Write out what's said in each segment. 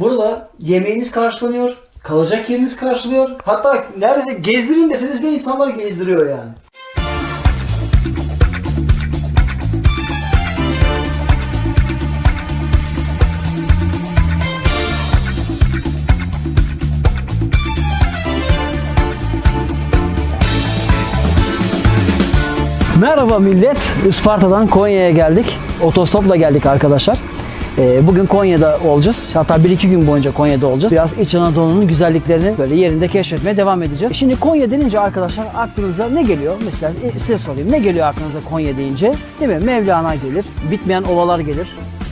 Burada yemeğiniz karşılanıyor, kalacak yeriniz karşılıyor. Hatta neredeyse gezdirin deseniz bir insanlar gezdiriyor yani. Merhaba millet. Isparta'dan Konya'ya geldik. Otostopla geldik arkadaşlar. Ee, Bugün Konya'da olacağız. Hatta 1-2 gün boyunca Konya'da olacağız. Biraz İç Anadolu'nun güzelliklerini böyle yerinde keşfetmeye devam edeceğiz. Şimdi Konya denince arkadaşlar aklınıza ne geliyor? Mesela e, size sorayım. Ne geliyor aklınıza Konya deyince? Değil mi? Mevlana gelir. Bitmeyen ovalar gelir.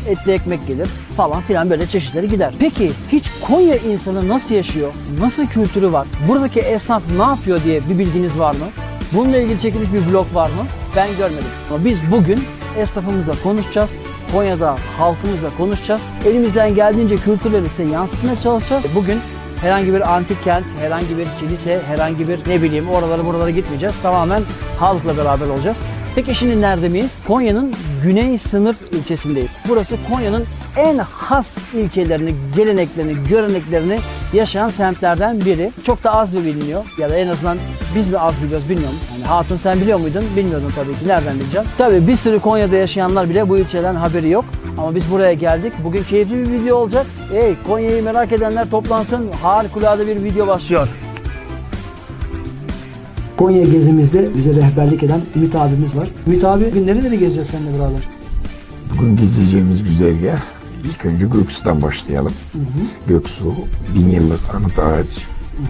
Etli ekmek gelir falan filan böyle çeşitleri gider. Peki hiç Konya insanı nasıl yaşıyor? Nasıl kültürü var? Buradaki esnaf ne yapıyor diye bir bilginiz var mı? Bununla ilgili çekilmiş bir vlog var mı? Ben görmedim. Ama biz bugün esnafımızla konuşacağız. Konya'da halkımızla konuşacağız. Elimizden geldiğince kültürleri size yansıtmaya çalışacağız. Bugün herhangi bir antik kent, herhangi bir kilise, herhangi bir ne bileyim oralara buralara gitmeyeceğiz. Tamamen halkla beraber olacağız. Peki şimdi nerede miyiz? Konya'nın güney sınır ilçesindeyiz. Burası Konya'nın en has ilkelerini, geleneklerini, göreneklerini yaşayan semtlerden biri. Çok da az bir biliniyor ya da en azından biz mi az biliyoruz bilmiyorum. Yani Hatun sen biliyor muydun? Bilmiyordun tabii ki. Nereden bileceğim? Tabii bir sürü Konya'da yaşayanlar bile bu ilçeden haberi yok. Ama biz buraya geldik. Bugün keyifli bir video olacak. Hey Konya'yı merak edenler toplansın. Harikulade bir video başlıyor. Konya gezimizde bize rehberlik eden Ümit abimiz var. Ümit abi bugün nereleri gezeceğiz seninle beraber? Bugün gezeceğimiz güzergah ilk önce Göksu'dan başlayalım. Göksu, bin yıllık anıt ağaç,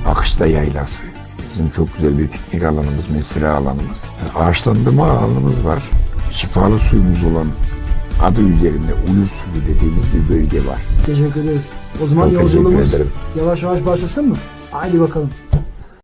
Akışta Yaylası. Bizim çok güzel bir piknik alanımız, mesire alanımız. Ağaçlandırma alanımız var. Şifalı suyumuz olan adı üzerinde Ulus Suyu dediğimiz bir bölge var. Teşekkür ederiz. O zaman Çok yolculuğumuz yavaş yavaş başlasın mı? Haydi bakalım.